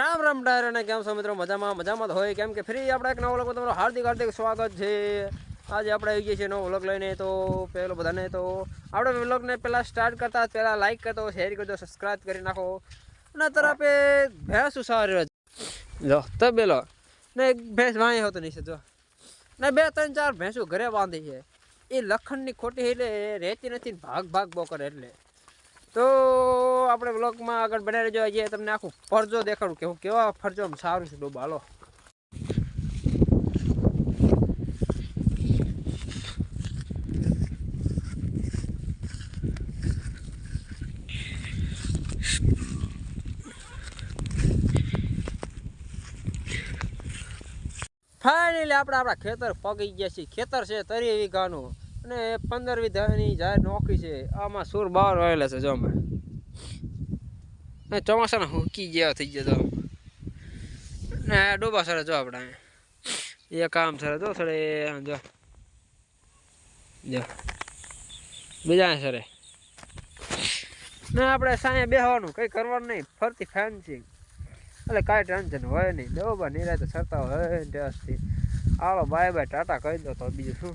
રામ રામ ડાયર અને કેમ છો મિત્રો? મજામાં મજામાં હોય. કેમ કે ફ્રી આપણે એક નવો લોકો તમારું હાર્દિક હાર્દિક સ્વાગત છે. આજે આપણે આવી ગયા છીએ નવો વ્લોગ લઈને. તો પહેલો બધાને તો આપણે વ્લોગને પહેલાં સ્ટાર્ટ કરતા, પહેલાં લાઇક કરતો શેર કરજો સબસ્ક્રાઈબ કરી નાખો. અને અત્યારે આપણે ભેંસ સારી જો, તો પેલો. ને એક ભેંસ વાંય હોતો નહીં જો. ને બે, ત્રણ, ચાર ભેંસો ઘરે બાંધી છે. એ લખણની ખોટી એટલે રહેતી નથી ભાગ ભાગ બહુ કરે એટલે. તો આપણે બ્લોગમાં આગળ બનાવી રહેજો આજે તમને આખું ફરજો દેખાડું કે હું કેવા ફરજો સારું છે ડોબા, હાલો. ફાઇનલી આપણે આપણા ખેતર પગી ગયા છીએ. ખેતર છે તરી વીઘાનું અને પંદર વીઘાની જાય નોખી છે. આમાં સુર બહાર આવેલા છે જો અમે ચોમાસાના હુંકી જેવા થઈ ગયા તો. ને ડોબા સરે જો આપણે એ કામ સરે જો થોડે જો. બીજા સરે ને, આપણે સાંજે બેહવાનું, કંઈ કરવાનું નહીં. ફરતી ફેન્સિંગ એટલે કાંઈ ટેન્શન હોય નહીં. ડોબા નિરાતે સરતા હોય ત્યાંથી હાલો બાય બાય ટાટા કહી દો તો બીજું શું?